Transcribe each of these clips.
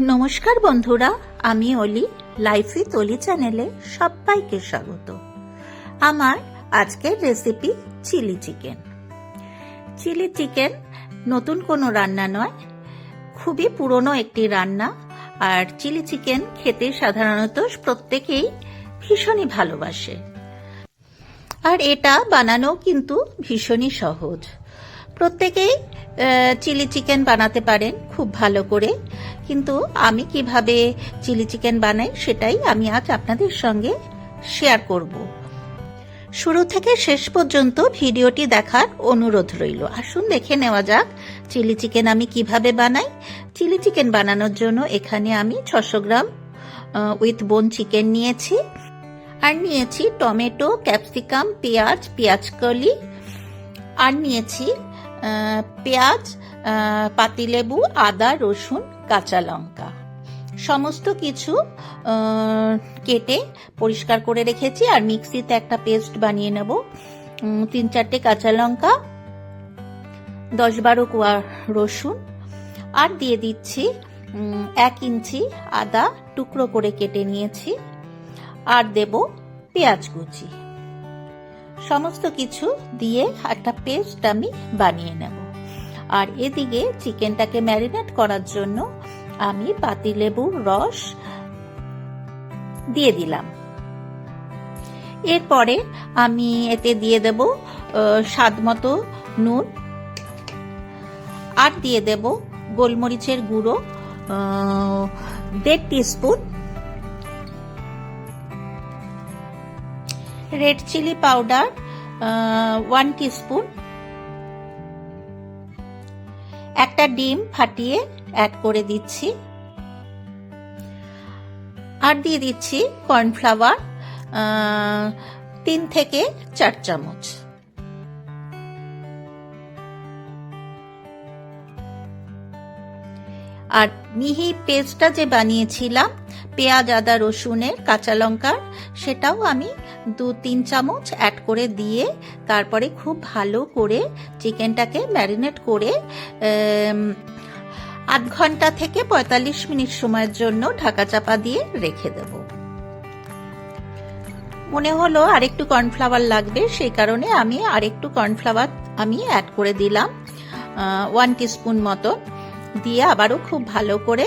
নমস্কার বন্ধুরা, আমি অলি, লাইফ উইথ অলি চ্যানেলে সবাইকে স্বাগত। আমার আজকের recipe chilli chicken. Chilli chicken নতুন কোনো রান্না নয়, খুবই পুরনো একটি রান্না, আর চিলি চিকেন খেতে সাধারণত প্রত্যেকেই ভীষণই ভালোবাসে। আর এটা বানানো কিন্তু ভীষণই সহজ। প্রত্যেকেই চিলি চিকেন বানাতে পারেন, খুব ভালো করে। কিন্তু আমি কীভাবে চিলি চিকেন বানাই সেটাই আমি আজ আপনাদের সঙ্গে শেয়ার করব। শুরু থেকে শেষ পর্যন্ত ভিডিওটি দেখার অনুরোধ রইল। আসুন দেখে নেওয়া যাক চিলি চিকেন আমি কীভাবে বানাই। চিলি চিকেন বানানোর জন্য এখানে আমি ছশো গ্রাম উইথ বোন চিকেন নিয়েছি। আর নিয়েছি টমেটো ক্যাপসিকাম পেঁয়াজ পেঁয়াজ কলি আর নিয়েছি পেঁয়াজ পাতিলেবু, আদা, রসুন, কাঁচা লঙ্কা। সমস্ত কিছু কেটে পরিষ্কার করে রেখেছি আর মিক্সিতে একটা পেস্ট বানিয়ে নেব। তিন চারটে কাঁচা লঙ্কা, দশ বারো কোয়া রসুন, আর দিয়ে দিচ্ছি এক ইঞ্চি আদা টুকরো করে কেটে নিয়েছি। আর দেব পেঁয়াজ কুচি। সমস্ত কিছু দিয়ে একটা পেস্ট আমি বানিয়ে নেব। আর এদিকে চিকেনটাকে ম্যারিনেট করার জন্য আমি পাতিলেবুর রস দিয়ে দিলাম। এরপরে আমি এতে দিয়ে দেব স্বাদ মতো নুন। আর দিয়ে দেব গোলমরিচের গুঁড়ো দেড় teaspoon red chilli powder one teaspoon একটা ডিম ফাটিয়ে অ্যাড করে দিচ্ছি। আর দিয়ে দিচ্ছি কর্নফ্লাওয়ার তিন থেকে চার চামচ। আর মিহি পেস্টটা যে বানিয়েছিলাম, পেঁয়াজ, আদা, রসুনের কাঁচা লঙ্কার, সেটাও আমি দু তিন চামচ অ্যাড করে দিয়ে তারপরে খুব ভালো করে চিকেনটাকে ম্যারিনেট করে আধ ঘণ্টা থেকে পঁয়তাল্লিশ মিনিট সময়ের জন্য ঢাকা চাপা দিয়ে রেখে দেব। মনে হলো আরেকটু কর্নফ্লাওয়ার লাগবে, সেই কারণে আমি আরেকটু কর্নফ্লাওয়ার আমি অ্যাড করে দিলাম ওয়ান টিস্পুন মতো। দিয়ে আবারও খুব ভালো করে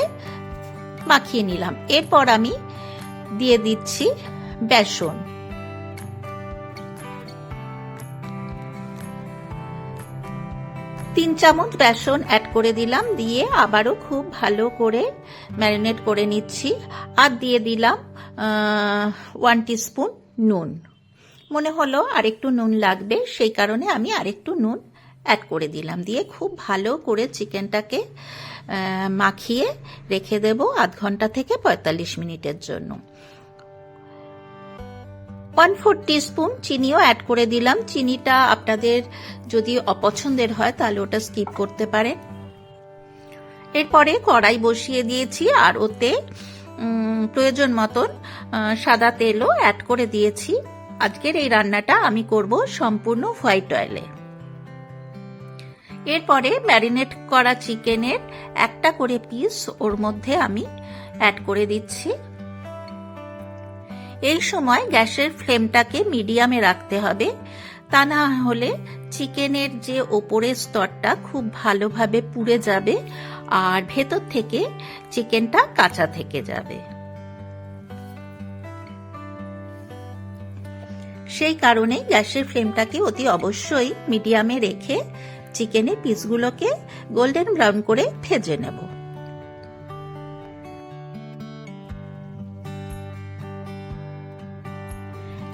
মাখিয়ে নিলাম। এরপর আমি দিয়ে দিচ্ছি বেসন। তিন চামচ বেসন অ্যাড করে দিলাম। দিয়ে আবারও খুব ভালো করে ম্যারিনেট করে নিচ্ছি। আর দিয়ে দিলাম ওয়ান টিস্পুন নুন। মনে হলো আরেকটু নুন লাগবে, সেই কারণে আমি আরেকটু নুন অ্যাড করে দিলাম। দিয়ে খুব ভালো করে চিকেনটাকে মাখিয়ে রেখে দেব আধ ঘণ্টা থেকে পঁয়তাল্লিশ মিনিটের জন্য। ওয়ান ফোর টিস্পুন চিনিও অ্যাড করে দিলাম। চিনিটা আপনাদের যদি অপছন্দের হয়, তাহলে ওটা স্কিপ করতে পারেন। এরপরে কড়াই বসিয়ে দিয়েছি, আর ওতে প্রয়োজন মতন সাদা তেলও অ্যাড করে দিয়েছি। আজকের এই রান্নাটা আমি করব সম্পূর্ণ হোয়াইট অয়েলে। এরপরে ম্যারিনেট করা চিকেনের একটা করে পিস ওর মধ্যে আমি অ্যাড করে দিচ্ছি। এই সময় গ্যাসের ফ্লেমটাকে মিডিয়ামে রাখতে হবে। তা না হলে চিকেনের যে ওপরের স্তরটা খুব ভালোভাবে পুড়ে যাবে আর ভেতর থেকে চিকেনটা কাঁচা থেকে যাবে। সেই কারণে গ্যাসের ফ্লেমটাকে অতি অবশ্যই মিডিয়ামে রেখে চিকেনের পিসগুলোকে গোল্ডেন ব্রাউন করে ভেজে নেব।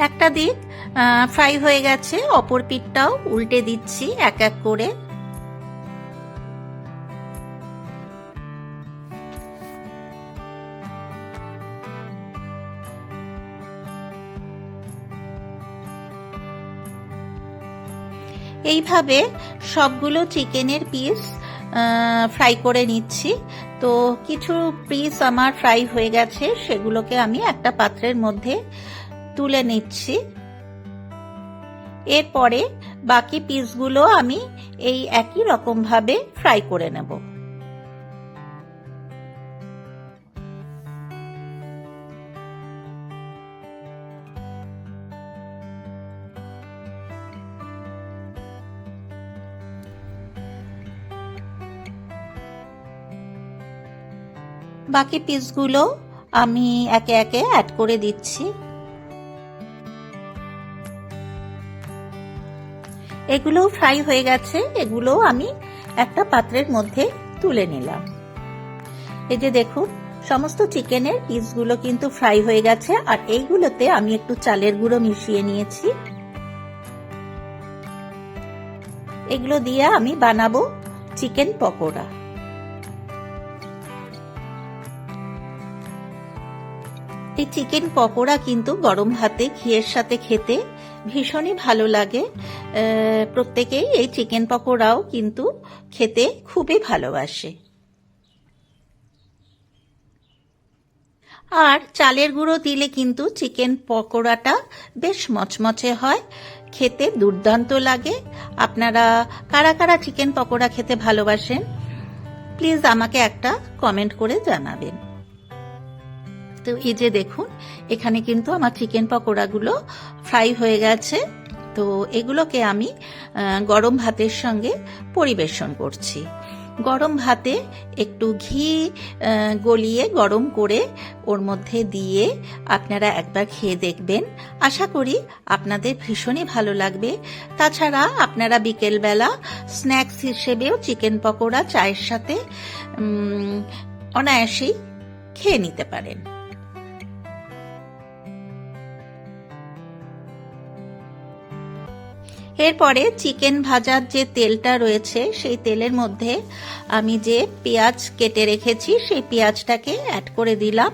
একটা দিক ফ্রাই হয়ে গেছে, অপর পিঠটাও উল্টে দিচ্ছি এক এক করে। এইভাবে সবগুলো চিকেনের পিস ফ্রাই করে নিচ্ছি। তো কিছু পিস আমার ফ্রাই হয়ে গেছে, সেগুলোকে আমি একটা পাত্রের মধ্যে তুলে নিচ্ছি। এরপরে বাকি পিসগুলো আমি এই একই রকমভাবে ফ্রাই করে নেব। বাকি পিসগুলো আমি একে একে অ্যাড করে দিচ্ছি। এগুলো ফ্রাই হয়ে গেছে এগুলো আমি একটা পাত্রের মধ্যে তুলে নিলাম। এই যে দেখুন, সমস্ত চিকেনের পিসগুলো কিন্তু ফ্রাই হয়ে গেছে, আর এইগুলোতে আমি একটু চালের গুঁড়ো মিশিয়ে নিয়েছি। এগুলো দিয়ে আমি বানাবো চিকেন পকোড়া। এই চিকেন পকোড়া কিন্তু গরম ভাতে, ঘিয়ের সাথে খেতে ভীষণই ভালো লাগে। প্রত্যেকেই এই চিকেন পকোড়াও কিন্তু খেতে খুবই ভালোবাসে। আর চালের গুঁড়ো দিলে কিন্তু চিকেন পকোড়াটা বেশ মচমচে হয়, খেতে দুর্দান্ত লাগে। আপনারা কারা কারা চিকেন পকোড়া খেতে ভালোবাসেন, প্লিজ আমাকে একটা কমেন্ট করে জানাবেন। তো এই যে দেখুন, এখানে কিন্তু আমার চিকেন পকোড়াগুলো ফ্রাই হয়ে গেছে। তো এগুলোকে আমি গরম ভাতের সঙ্গে পরিবেশন করছি। গরম ভাতে একটু ঘি গলিয়ে গরম করে ওর মধ্যে দিয়ে আপনারা একবার খেয়ে দেখবেন। আশা করি আপনাদের ভীষণই ভালো লাগবে। তাছাড়া আপনারা বিকেলবেলা স্ন্যাক্স হিসেবেও চিকেন পকোড়া, চায়ের সাথে অনায়াসেই খেয়ে নিতে পারেন। এরপরে চিকেন ভাজার যে তেলটা রয়েছে, সেই তেলের মধ্যে আমি যে পেঁয়াজ কেটে রেখেছি, সেই পেঁয়াজটাকে অ্যাড করে দিলাম।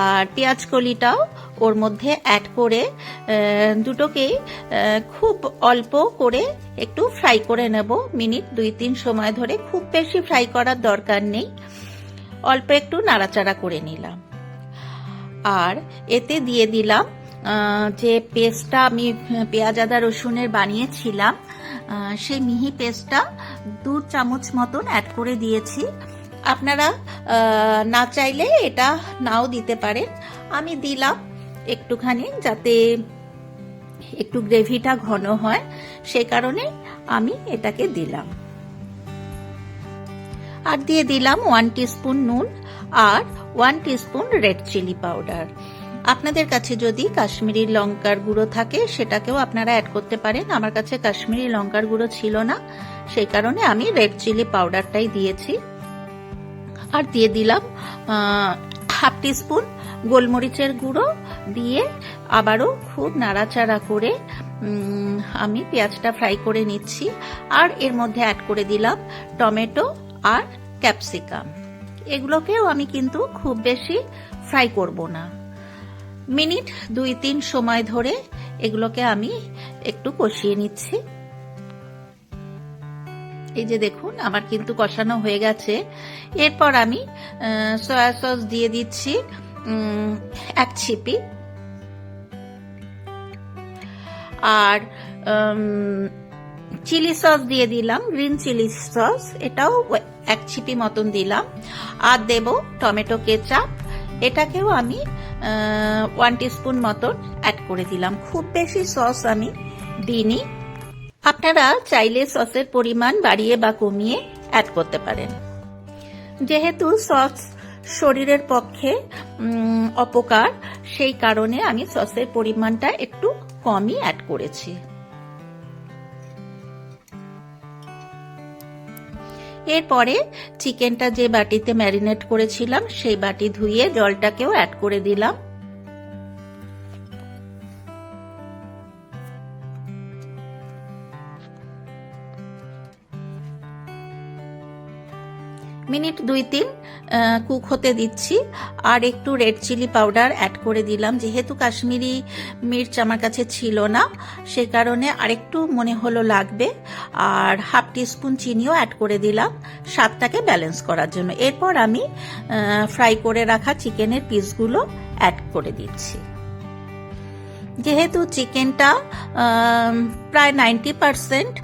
আর পেঁয়াজ কলিটাও ওর মধ্যে অ্যাড করে দুটোকেই খুব অল্প করে একটু ফ্রাই করে নেব। মিনিট দুই তিন সময় ধরে খুব বেশি ফ্রাই করার দরকার নেই। অল্প একটু নাড়াচাড়া করে নিলাম। আর এতে দিয়ে দিলাম যে পেস্টটা আমি পেঁয়াজ, আদা, রসুনের বানিয়েছিলাম সেই মিহি পেস্টটা দু চামচ মতন অ্যাড করে দিয়েছি। আপনারা না চাইলে এটা নাও দিতে পারেন। আমি দিলাম একটুখানি যাতে একটু গ্রেভিটা ঘন হয়, সে কারণে আমি এটাকে দিলাম। আর দিয়ে দিলাম ওয়ান টিস্পুন নুন আর one teaspoon red chilli powder আপনাদের কাছে যদি কাশ্মীরি লঙ্কার গুঁড়ো থাকে, সেটাকেও আপনারা অ্যাড করতে পারেন। আমার কাছে কাশ্মীরি লঙ্কার গুঁড়ো ছিল না। সেই কারণে আমি রেড চিলি পাউডারটাই দিয়েছি। আর দিয়ে দিলাম হাফ টিস্পুন গোলমরিচের গুঁড়ো দিয়ে আবারও খুব নাড়াচাড়া করে আমি পেঁয়াজটা ফ্রাই করে নিচ্ছি। আর এর মধ্যে অ্যাড করে দিলাম টমেটো আর ক্যাপসিকাম এগুলোকেও আমি কিন্তু খুব বেশি ফ্রাই করব না। মিনিট, দুই, তিন সময় ধরে এগুলোকে আমি একটু কষিয়ে নিচ্ছি। এই যে দেখুন, আমার কিন্তু কষানো হয়ে গেছে। এরপর আমি সয়া সস দিয়ে দিচ্ছি এক ছিপি। আর চিলি সস দিয়ে দিলাম গ্রিন চিলি সস এটাও এক ছিপি মতন দিলাম। আর দেব টমেটো কেচাপ। এটাকেও আমি ওয়ান টিস্পুন মতন অ্যাড করে দিলাম। খুব বেশি সস আমি দিইনি। আপনারা চাইলে সসের পরিমাণ বাড়িয়ে বা কমিয়ে অ্যাড করতে পারেন। যেহেতু সস শরীরের পক্ষে অপকার, সেই কারণে আমি সসের পরিমাণটা একটু কমই অ্যাড করেছি। এরপরে চিকেনটা যে বাটিতে ম্যারিনেট করেছিলাম, সেই বাটি ধুয়ে জলটাকেও অ্যাড করে দিলাম। মিনিট দুই তিন কুক হতে দিচ্ছি। আর একটু রেড চিলি পাউডার অ্যাড করে দিলাম। যেহেতু কাশ্মীরি মির্চ আমার কাছে ছিল না, সে কারণে আরেকটু মনে হলো লাগবে। আর হাফ টিস্পুন চিনিও অ্যাড করে দিলাম স্বাদটাকে ব্যালেন্স করার জন্য। এরপর আমি ফ্রাই করে রাখা চিকেনের পিসগুলো অ্যাড করে দিচ্ছি। যেহেতু চিকেনটা প্রায় নাইনটি পারসেন্ট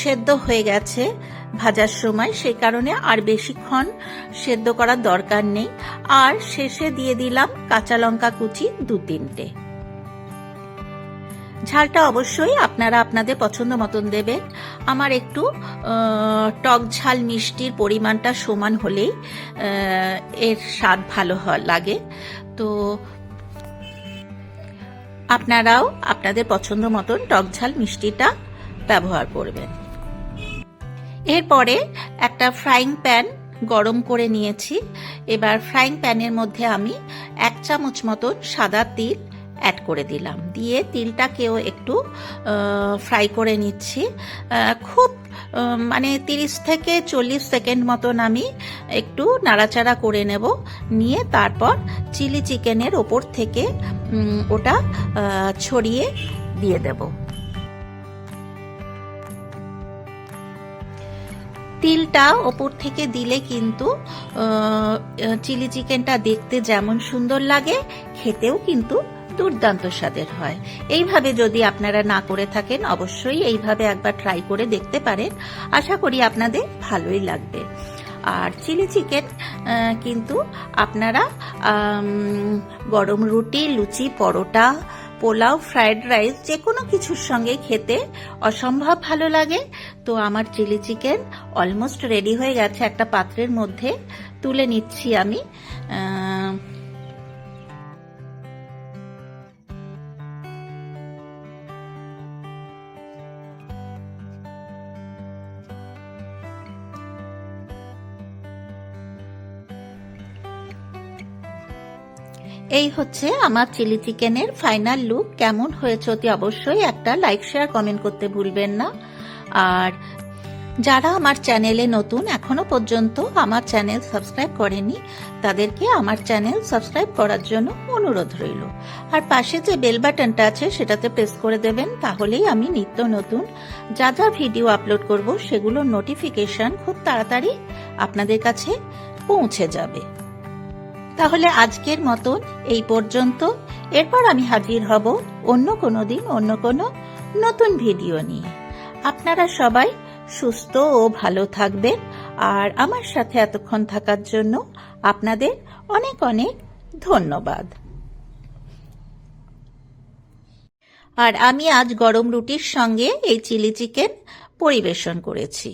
সেদ্ধ হয়ে গেছে ভাজার সময় সেই কারণে আর বেশিক্ষণ সেদ্ধ করার দরকার নেই। আর শেষে দিয়ে দিলাম কাঁচা লঙ্কা কুচি দু তিনটে। ঝালটা অবশ্যই আপনারা আপনাদের পছন্দ মতন দেবেন। আমার একটু টক ঝাল মিষ্টির পরিমাণটা সমান হলেই এর স্বাদ ভালো লাগে। তো আপনারাও আপনাদের পছন্দ মতন টক ঝাল মিষ্টিটা ব্যবহার করবেন। এরপরে একটা ফ্রাইং প্যান গরম করে নিয়েছি। এবার ফ্রাইং প্যানের মধ্যে আমি এক চামচ মতন সাদা তিল অ্যাড করে দিলাম। দিয়ে তিলটাকেও একটু ফ্রাই করে নিচ্ছি। খুব মানে তিরিশ থেকে চল্লিশ সেকেন্ড মতন আমি একটু নাড়াচাড়া করে নেব। নিয়ে তারপর চিলি চিকেনের ওপর থেকে ওটা ছড়িয়ে দিয়ে দেবো। তিলটা ওপর থেকে দিলে কিন্তু চিলি চিকেনটা দেখতে যেমন সুন্দর লাগে, খেতেও কিন্তু দুর্দান্ত স্বাদের হয়। এইভাবে যদি আপনারা না করে থাকেন, অবশ্যই এইভাবে একবার ট্রাই করে দেখতে পারেন। আশা করি আপনাদের ভালোই লাগবে। আর চিলি চিকেন কিন্তু আপনারা গরম রুটি, লুচি, পরোটা, পোলাও, ফ্রায়েড রাইস যে কোনো কিছুর সঙ্গে খেতে অসম্ভব ভালো লাগে। তো আমার চিলি চিকেন অলমোস্ট রেডি হয়ে গেছে। একটা পাত্রের মধ্যে তুলে নিচ্ছি আমি। এই হচ্ছে আমার চিলি চিকেনের ফাইনাল লুক। কেমন হয়েছে অতি অবশ্যই একটা লাইক, শেয়ার, কমেন্ট করতে ভুলবেন না। আর যারা আমার চ্যানেলে নতুন, এখনও পর্যন্ত আমার চ্যানেল সাবস্ক্রাইব করেনি, তাদেরকে আমার চ্যানেল সাবস্ক্রাইব করার জন্য অনুরোধ রইল। আর পাশে যে বেল বাটনটা আছে, সেটাতে প্রেস করে দেবেন, তাহলেই আমি নিত্য নতুন যা যা ভিডিও আপলোড করব, সেগুলোর নোটিফিকেশন খুব তাড়াতাড়ি আপনাদের কাছে পৌঁছে যাবে। তাহলে আজকের মতন এই পর্যন্ত। এরপর আমি হাজির হব অন্য কোনো দিন, অন্য কোনো নতুন ভিডিও নিয়ে। আপনারা সবাই সুস্থ ও ভালো থাকবেন। আর আমার সাথে এতক্ষণ থাকার জন্য আপনাদের অনেক অনেক ধন্যবাদ। আর আমি আজ গরম রুটির সঙ্গে এই চিলি চিকেন পরিবেশন করেছি।